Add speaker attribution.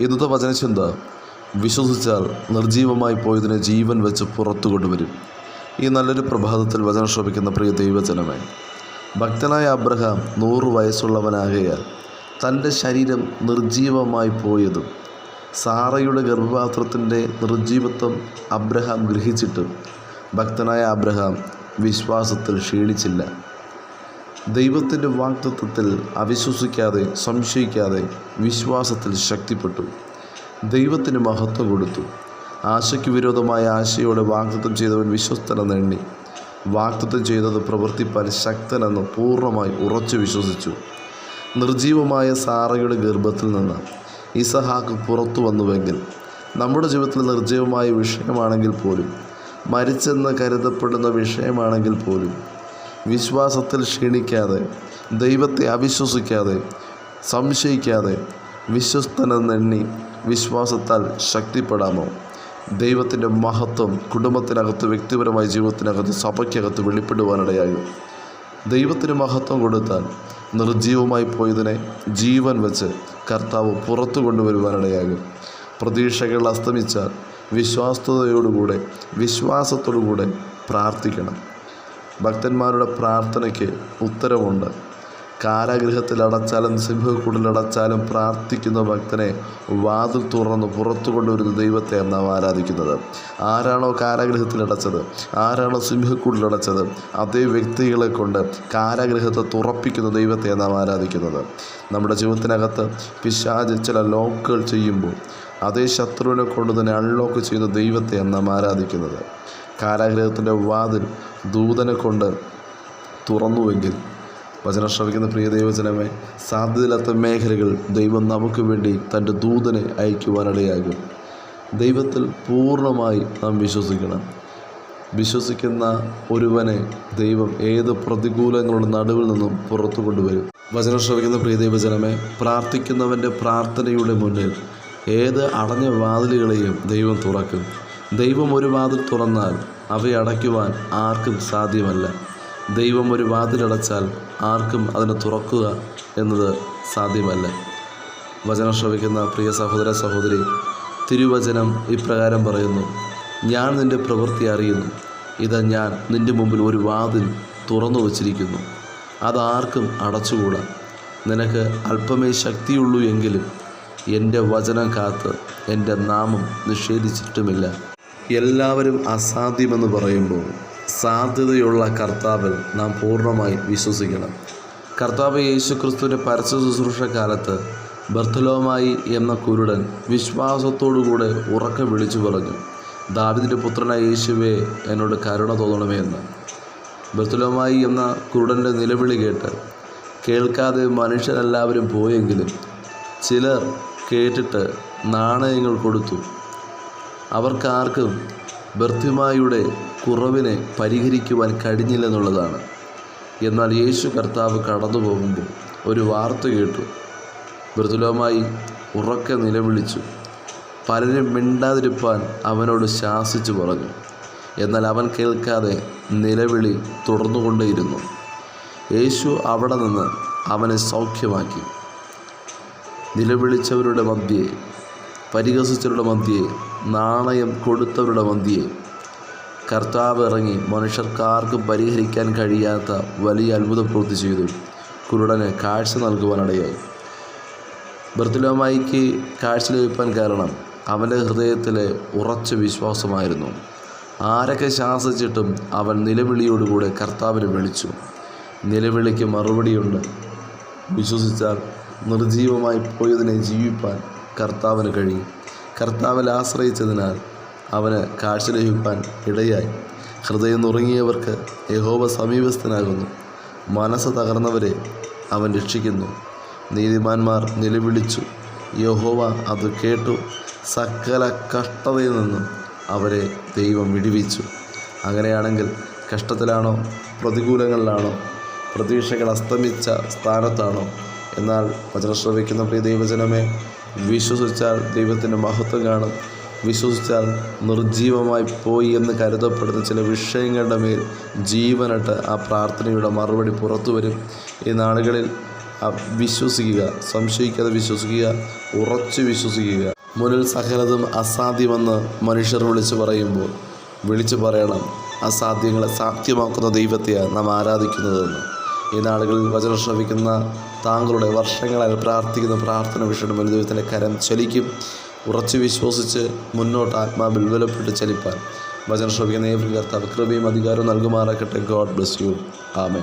Speaker 1: ഇന്നത്തെ വചനചിന്ത വിശ്വസിച്ചാൽ നിർജീവമായി പോയതിനെ ജീവൻ വെച്ച് പുറത്തു കൊണ്ടുവരും. ഈ നല്ലൊരു പ്രഭാതത്തിൽ വചനം ശ്രമിക്കുന്ന പ്രിയ ദൈവജനമേ ഭക്തനായ അബ്രഹാം നൂറ് വയസ്സുള്ളവനാകയാൽ തന്റെ ശരീരം നിർജീവമായി പോയതും സാറയുടെ ഗർഭപാത്രത്തിന്റെ നിർജീവത്വം അബ്രഹാം ഗ്രഹിച്ചിട്ടും ഭക്തനായ അബ്രഹാം വിശ്വാസത്തിൽ ക്ഷീണിച്ചില്ല. ദൈവത്തിന്റെ വാക്തത്വത്തിൽ അവിശ്വസിക്കാതെ സംശയിക്കാതെ വിശ്വാസത്തിൽ ശക്തിപ്പെട്ടു. ദൈവത്തിന് മഹത്വം കൊടുത്തു. ആശയ്ക്ക് വിരോധമായ ആശയോടെ വാക്തത്വം ചെയ്തവൻ വിശ്വസ്തനെന്ന് എണ്ണി. വാക്തത്വം ചെയ്തത് പ്രവർത്തിപ്പാൻ ശക്തനെന്ന് പൂർണമായി ഉറച്ചു വിശ്വസിച്ചു. നിർജീവമായ സാറയുടെ ഗർഭത്തിൽ നിന്ന് ഇസഹാക്ക് പുറത്തു വന്നുവെങ്കിൽ നമ്മുടെ ജീവിതത്തിൽ നിർജീവമായ വിഷയമാണെങ്കിൽ പോലും മരിച്ചെന്ന് കരുതപ്പെടുന്ന വിഷയമാണെങ്കിൽ പോലും വിശ്വാസത്തിൽ ക്ഷീണിക്കാതെ ദൈവത്തെ അവിശ്വസിക്കാതെ സംശയിക്കാതെ വിശ്വസ്തനെന്നെണ്ണി വിശ്വാസത്താൽ ശക്തിപ്പെടാമോ? ദൈവത്തിന്റെ മഹത്വം കുടുംബത്തിനകത്ത് വ്യക്തിപരമായ ജീവിതത്തിനകത്ത് സഭയ്ക്കകത്ത് വെളിപ്പെടുവാനിടയാകും. ദൈവത്തിന് മഹത്വം കൊടുത്താൽ നിർജീവമായി പോയതിനെ ജീവൻ വെച്ച് കർത്താവ് പുറത്തു കൊണ്ടുവരുവാനിടയാകും. പ്രതീക്ഷകൾ അസ്തമിച്ചാൽ വിശ്വാസ്തയോടുകൂടെ വിശ്വാസത്തോടുകൂടെ പ്രാർത്ഥിക്കണം. ഭക്തന്മാരുടെ പ്രാർത്ഥനയ്ക്ക് ഉത്തരവുണ്ട്. കാരാഗൃഹത്തിൽ അടച്ചാലും സിംഹക്കൂടിലടച്ചാലും പ്രാർത്ഥിക്കുന്ന ഭക്തനെ വാതിൽ തുറന്ന് പുറത്തു കൊണ്ടുവരുന്ന ദൈവത്തെ നാം ആരാധിക്കുന്നത്. ആരാണോ കാരാഗൃഹത്തിൽ അടച്ചത്? ആരാണോ സിംഹക്കൂടിലടച്ചത് അതേ വ്യക്തികളെ കൊണ്ട് കാരാഗൃഹത്തെ തുറപ്പിക്കുന്ന ദൈവത്തെ നാം ആരാധിക്കുന്നത്. നമ്മുടെ ജീവിതത്തിനകത്ത് പിശാജ് ചില ലോക്കുകൾ ചെയ്യുമ്പോൾ അതേ ശത്രുവിനെ കൊണ്ട് തന്നെ അൺലോക്ക് ചെയ്യുന്ന ദൈവത്തെ നാം ആരാധിക്കുന്നത്. കാരാഗൃഹത്തിന്റെ വാതിൽ ദൂതനെ കൊണ്ട് തുറന്നുവെങ്കിൽ. വചനം ശ്രവിക്കുന്ന പ്രിയ ദൈവജനമേ സാധ്യതയില്ലാത്ത മേഖലകൾ ദൈവം നമുക്ക് വേണ്ടി തന്റെ ദൂതനെ അയക്കുവാനിടയാകും. ദൈവത്തിൽ പൂർണമായി നാം വിശ്വസിക്കണം. വിശ്വസിക്കുന്ന ഒരുവനെ ദൈവം ഏത് പ്രതികൂലങ്ങളുടെ നടുവിൽ നിന്നും പുറത്തു കൊണ്ടുവരും. വചനം ശ്രവിക്കുന്ന പ്രിയ ദൈവജനമേ പ്രാർത്ഥിക്കുന്നവന്റെ പ്രാർത്ഥനയുടെ മുന്നിൽ ഏത് അടഞ്ഞ വാതിലുകളെയും ദൈവം തുറക്കും. ദൈവം ഒരു വാതിൽ തുറന്നാൽ അവയെ അടയ്ക്കുവാൻ ആർക്കും സാധ്യമല്ല. ദൈവം ഒരു വാതിലടച്ചാൽ ആർക്കും അതിനെ തുറക്കുക എന്നത് സാധ്യമല്ല. വചനം ശ്രവിക്കുന്ന പ്രിയ സഹോദര സഹോദരി തിരുവചനം ഇപ്രകാരം പറയുന്നു ഞാൻ നിന്റെ പ്രവൃത്തി അറിയുന്നു. ഇത് ഞാൻ നിന്റെ മുമ്പിൽ ഒരു വാതിൽ തുറന്നു വച്ചിരിക്കുന്നു. അതാർക്കും അടച്ചുകൂടാ. നിനക്ക് അല്പമേ ശക്തിയുള്ളൂ എങ്കിലും എന്റെ വചനം കാത്ത് എന്റെ നാമം നിഷേധിച്ചിട്ടുമില്ല. എല്ലാവരും അസാധ്യമെന്ന് പറയുമ്പോൾ സാധ്യതയുള്ള കർത്താവിൽ നാം പൂർണമായി വിശ്വസിക്കണം. കർത്താവ് യേശുക്രിസ്തുവിന്റെ പരസ്യ ശുശ്രൂഷ കാലത്ത് ബർത്തലോമായി എന്ന കുരുടൻ വിശ്വാസത്തോടുകൂടെ ഉറക്കെ വിളിച്ചു പറഞ്ഞു ദാവിദിന്റെ പുത്രനായ യേശുവെ എന്നോട് കരുണ തോന്നണമേ എന്ന്. ബർത്തലോമായി എന്ന കുരുടന്റെ നിലവിളി കേട്ട് കേൾക്കാതെ മനുഷ്യരെല്ലാവരും പോയെങ്കിലും ചിലർ കേട്ടിട്ട് നാണയങ്ങൾ കൊടുത്തു അവർക്കാർക്കും ബർത്തിമായുടെ കുറവിനെ പരിഹരിക്കുവാൻ കഴിഞ്ഞില്ലെന്നുള്ളതാണ്. എന്നാൽ യേശു കർത്താവ് കടന്നു പോകുമ്പോൾ ഒരു വാർത്ത കേട്ടു. മൃദുലമായി ഉറക്കെ നിലവിളിച്ചു. പലരും മിണ്ടാതിരിപ്പാൻ അവനോട് ശാസിച്ചു പറഞ്ഞു. എന്നാൽ അവൻ കേൾക്കാതെ നിലവിളി തുടർന്നുകൊണ്ടേയിരുന്നു. യേശു അവിടെ നിന്ന് അവനെ സൗഖ്യമാക്കി. നിലവിളിച്ചവരുടെ മധ്യേ പരിഹസിച്ചവരുടെ മധ്യേ നാണയം കൊടുത്തവരുടെ മധ്യേ കർത്താവ് ഇറങ്ങി മനുഷ്യർക്കാർക്കും പരിഹരിക്കാൻ കഴിയാത്ത വലിയ അത്ഭുത പ്രവൃത്തി ചെയ്തു. കുരുടന് കാഴ്ച നൽകുവാനിടയായി ബർത്തലോമായിക്ക് കാഴ്ച ലഭിക്കാൻ കാരണം അവന്റെ ഹൃദയത്തിലെ ഉറച്ച വിശ്വാസമായിരുന്നു. ആരൊക്കെ ശാസിച്ചിട്ടും അവൻ നിലവിളിയോടുകൂടെ കർത്താവിനെ വിളിച്ചു. നിലവിളിക്ക് മറുപടിയുണ്ട്. വിശ്വസിച്ചാൽ നിർജീവമായി പോയതിനെ ജീവിപ്പാൻ കർത്താവിന് കഴിയും. കർത്താവിൽ ആശ്രയിച്ചതിനാൽ അവന് കാഴ്ച ലഭിപ്പാൻ ഇടയായി. ഹൃദയം നുറുങ്ങിയവർക്ക് യഹോവ സമീപസ്ഥനാകുന്നു. മനസ്സ് തകർന്നവരെ അവൻ രക്ഷിക്കുന്നു. നീതിമാന്മാർ നിലവിളിച്ചു. യഹോവ അത് കേട്ടു. സകല കഷ്ടതയിൽ നിന്നും അവരെ ദൈവം വിടിവിച്ചു. അങ്ങനെയാണെങ്കിൽ കഷ്ടത്തിലാണോ? പ്രതികൂലങ്ങളിലാണോ? പ്രതീക്ഷകൾ അസ്തമിച്ച സ്ഥാനത്താണോ? എന്നാൽ വചനം ശ്രവിക്കുന്ന പ്രിയ ദൈവജനമേ വിശ്വസിച്ചാൽ ദൈവത്തിന്റെ മഹത്വം കാണും. വിശ്വസിച്ചാൽ നിർജീവമായി പോയി എന്ന് കരുതപ്പെടുന്ന ചില വിഷയങ്ങളുടെ മേൽ ജീവനിട്ട് ആ പ്രാർത്ഥനയുടെ മറുപടി പുറത്തു വരും. ഈ നാളുകളിൽ വിശ്വസിക്കുക സംശയിക്കാതെ വിശ്വസിക്കുക ഉറച്ചു വിശ്വസിക്കുക. മുന്നിൽ സകലതും അസാധ്യമെന്ന് മനുഷ്യർ വിളിച്ചു പറയുമ്പോൾ വിളിച്ചു പറയണം അസാധ്യങ്ങളെ സാധ്യമാക്കുന്ന ദൈവത്തെയാണ് നാം ആരാധിക്കുന്നതെന്ന്. ഈ നാളുകളിൽ വചനം ശ്രവിക്കുന്ന താങ്കളുടെ വർഷങ്ങളായി പ്രാർത്ഥിക്കുന്ന പ്രാർത്ഥന വിഷയം ദൈവത്തിന്റെ കരം ചലിക്കും. ഉറച്ചു വിശ്വസിച്ച് മുന്നോട്ട് ആത്മാവിൽ ബലപ്പെട്ട് ചലിപ്പാൻ. ഭജന ശ്രമിക്കുന്ന ഏവരും കർത്താവ് കൃപയും അധികാരവും നൽകുമാറാക്കട്ടെ ഗോഡ് ബ്ലസ് യു. ആമേ